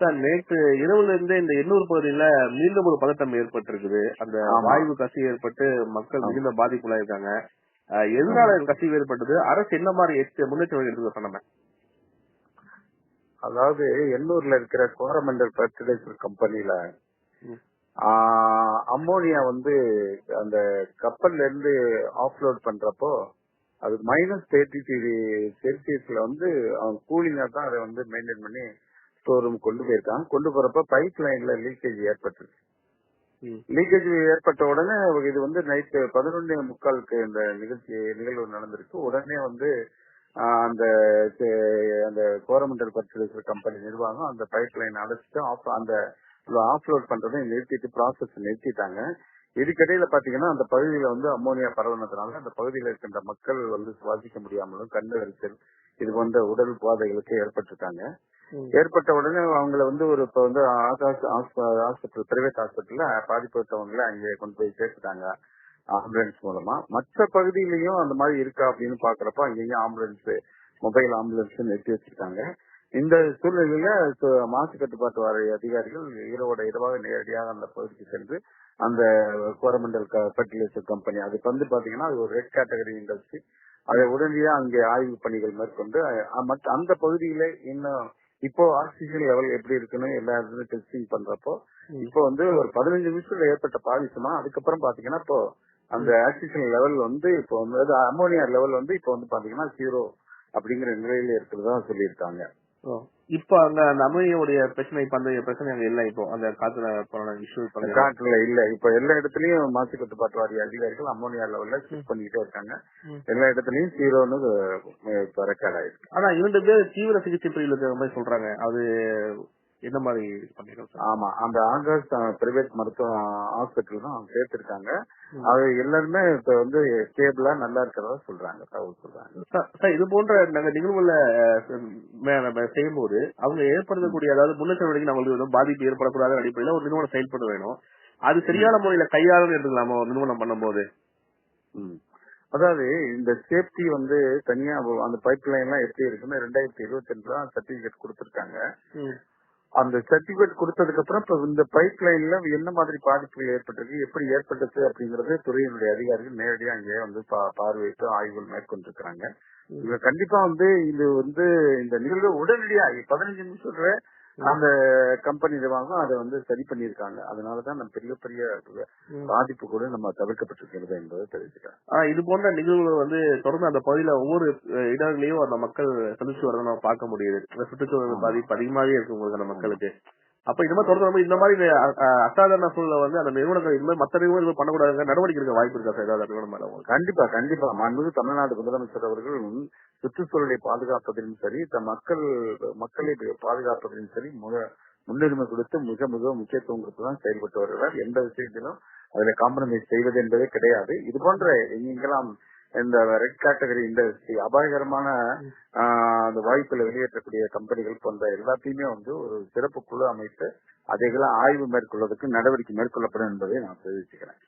Sir நேற்று இரவுல இருந்தே இந்த எண்ணூர் பகுதியில மீண்டும் ஒரு பதட்டம் ஏற்பட்டிருக்குது அந்த ஆமா. வாயு கசிவு ஏற்பட்டு மக்கள். மிகுந்த பாதிப்புள்ளாயிருக்காங்க அஹ், எதனால கசிவு ஏற்பட்டது அரசு என்ன மாதிரி முன்னெச்சரிக்கை எடுத்து சொன்னாங்க அதாவது எண்ணூர்ல இருக்கிற கோரமண்டல் ஃபர்டிலைசர் கம்பெனில. அம்மோனியா வந்து அந்த கப்பல்ல இருந்து ஆஃப்லோட் பண்றப்போ அது மைனஸ் தேர்ட்டி டிகிரி செல்சியஸ்ல வந்து அவன் கூலிங்கா தான் அதை வந்து மெயின்டைன் பண்ணி ஸ்டோர் ரூம் கொண்டு போயிருக்கான். கொண்டு போறப்ப பைப் லைன்ல லீக்கேஜ் ஏற்பட்டுருச்சு. லீக்கேஜ் ஏற்பட்ட உடனே இது வந்து நைட்டு பதினொன்னே முக்காலுக்கு இந்த நிகழ்ச்சி நிகழ்வு நடந்திருக்கு. உடனே வந்து அந்த அந்த கோரமண்டல் பர்டிலைசர் கம்பெனி நிர்வாகம் அந்த பைப் லைன் அடைச்சிட்டு ஆஃப் அந்த ஆஃப்லோட் பண்றதை நிறுத்திட்டு ப்ராசஸ் நிறுத்திட்டாங்க. இதுக்கிடையில பாத்தீங்கன்னா அந்த பகுதியில வந்து அம்மோனியா பரவுனதுனால அந்த பகுதியில் இருக்கின்ற மக்கள் வந்து சுவாசிக்க முடியாமலும் கண்ணு எரிச்சல் இது போன்ற உடல் பாதைகளுக்கு ஏற்பட்டிருக்காங்க. ஏற்பட்ட உடனே அவங்கள வந்து ஒரு இப்ப வந்து ஹாஸ்பிட்டல் பிரைவேட் ஹாஸ்பிட்டல்ல பாதிப்பட்டவங்கள அங்கே கொண்டு போய் சேர்த்துட்டாங்க ஆம்புலன்ஸ் மூலமா. மற்ற பகுதியிலயும் அந்த மாதிரி இருக்கா அப்படின்னு பாக்குறப்ப அங்கேயும் ஆம்புலன்ஸ் மொபைல் ஆம்புலன்ஸ் நிறுத்தி வச்சிருக்காங்க. இந்த சூழ்நிலையில மாசு கட்டுப்பாட்டு வாரிய அதிகாரிகள் இரவோட இரவாக நேரடியாக அந்த பகுதிக்கு சென்று அந்த கோரமண்டல் ஃபர்டிலைசர் கம்பெனி அதுக்கு வந்து பாத்தீங்கன்னா அது ஒரு ரெட் கேட்டகரி இண்டஸ்ட்ரி அதை உடனடியாக அங்கே ஆய்வு பணிகள் மேற்கொண்டு மற்ற அந்த பகுதியில இன்னும் இப்போ ஆக்சிஜன் லெவல் எப்படி இருக்குன்னு எல்லா இடத்துலயும் டெஸ்டிங் பண்றப்போ இப்போ வந்து ஒரு பதினஞ்சு நிமிஷத்துல ஏற்பட்ட பாதிப்புமா அதுக்கப்புறம் பாத்தீங்கன்னா இப்போ அந்த ஆக்சிஜன் லெவல் வந்து இப்போ வந்து அமோனியா லெவல் வந்து இப்போ வந்து பாத்தீங்கன்னா ஜீரோ அப்படிங்கிற நிலையில இருக்கிறதா சொல்லியிருக்காங்க. இப்ப அங்க அந்த அமளியோடைய பிரச்சனை இப்ப அந்த பிரச்சனை அங்க இல்ல இப்போ? அந்த காத்துல போன இஷ்யூ காட்டுல இல்ல. இப்ப எல்லா இடத்துலயும் மாசு கட்டுப்பாட்டு வாரிய அதிகாரிகள் அமோனியா லெவல்ல செக் பண்ணிக்கிட்டே இருக்காங்க. எல்லா இடத்துலயும் ஜீரோன்னு இப்ப ரெக்கார்ட் ஆயிருக்கு. ஆனா இரண்டு பேர் தீவிர சிகிச்சை பிரிவில் இருக்கிற மாதிரி சொல்றாங்க. அது என்ன மாதிரி சார்? ஆமா அந்த ஆகாஷ் பிரைவேட் மருத்துவ ஹாஸ்பிட்டல் தான் சேர்த்திருக்காங்க. அது எல்லாருமே இப்ப வந்து ஸ்டேபிளா நல்லா இருக்கிறதா சொல்றாங்க தகவல் சொல்றாங்க. சார், இது போன்ற நாங்க நிகழ்வுல செய்யும்போது அவங்க ஏற்படுத்தக்கூடிய அதாவது முன்னெச்சரிக்கை நம்மளுக்கு வந்து பாதிப்பு ஏற்படக்கூடாத அடிப்படையில ஒரு நிறுவனம் செயல்பட வேணும். அது சரியான முறையில கையாளணும் எடுத்துக்கலாமா ஒரு நிறுவனம் பண்ணும்போது. அதாவது இந்த சேஃப்டி வந்து தனியா அந்த பைப் லைன் எல்லாம் எப்படி இருக்குன்னு ரெண்டாயிரத்தி இருபத்தி ரெண்டுல சர்டிபிகேட் கொடுத்திருக்காங்க. அந்த சர்டிபிகேட் கொடுத்ததுக்கு அப்புறம் இப்ப இந்த பைப் லைன்ல என்ன மாதிரி பாதிப்புகள் ஏற்பட்டிருக்கு எப்படி ஏற்பட்டது அப்படிங்கறது துறையினுடைய அதிகாரிகள் நேரடியா அங்கே வந்து பார்வையிட்டு ஆய்வுகள் மேற்கொண்டிருக்கிறாங்க. இவங்க கண்டிப்பா வந்து இது வந்து இந்த நிகழ்வு உடனடியா பதினஞ்சு நிமிஷத்துல அந்த கம்பெனி நிர்வாகம் அதை வந்து சரி பண்ணியிருக்காங்க. அதனாலதான் நம்ம பெரிய பெரிய பாதிப்பு கூட நம்ம தவிர்க்கப்பட்டிருக்கிறது என்பதை தெரிவிச்சுக்கிறேன். ஆனா இது போன்ற நிகழ்வுகள் வந்து தொடர்ந்து அந்த பகுதியில ஒவ்வொரு இடங்களையும் அந்த மக்கள் சந்திச்சு வரதை நம்ம பார்க்க முடியுது. சுற்றுச்சூழல் பாதிப்பு அதிகமாவே இருக்கு உங்களுக்கு அந்த மக்களுக்கு. அப்ப இந்த மாதிரி தொடர்ந்து நம்ம இந்த மாதிரி அஹ், அசாதாரண சூழ்நிலை வந்து அந்த நிறுவனங்கள் இந்த மாதிரி மத்த நிறுவனங்கள் பண்ணக்கூடாது நடவடிக்கை இருக்க வாய்ப்பு இருக்கா சார்? ஏதாவது நிறுவனம் மேல கண்டிப்பா கண்டிப்பா. மாண்புமிகு தமிழ்நாடு முதலமைச்சர் அவர்கள் சுற்றுச்சூழலை பாதுகாப்பதிலும் சரி மக்கள் மக்களை பாதுகாப்பதிலும் சரி முன்னுரிமை கொடுத்து மிக மிக முக்கியத்துவம் கொடுத்து தான் செயல்பட்டு வருகிறார். எந்த விஷயத்திலும் அதுல காம்ப்ரமைஸ் செய்வது என்பதே கிடையாது. இது போன்ற எங்கெல்லாம் இந்த ரெட் கேட்டகரி இண்டஸ்ட்ரி அபாயகரமான அந்த வாய்ப்புல வெளியேற்றக்கூடிய கம்பெனிகள் போன்ற எல்லாத்தையுமே வந்து ஒரு சிறப்பு குழு அமைத்து அதைகளை ஆய்வு மேற்கொள்வதற்கு நடவடிக்கை மேற்கொள்ளப்படும் என்பதை நான் தெரிவிச்சுக்கிறேன்.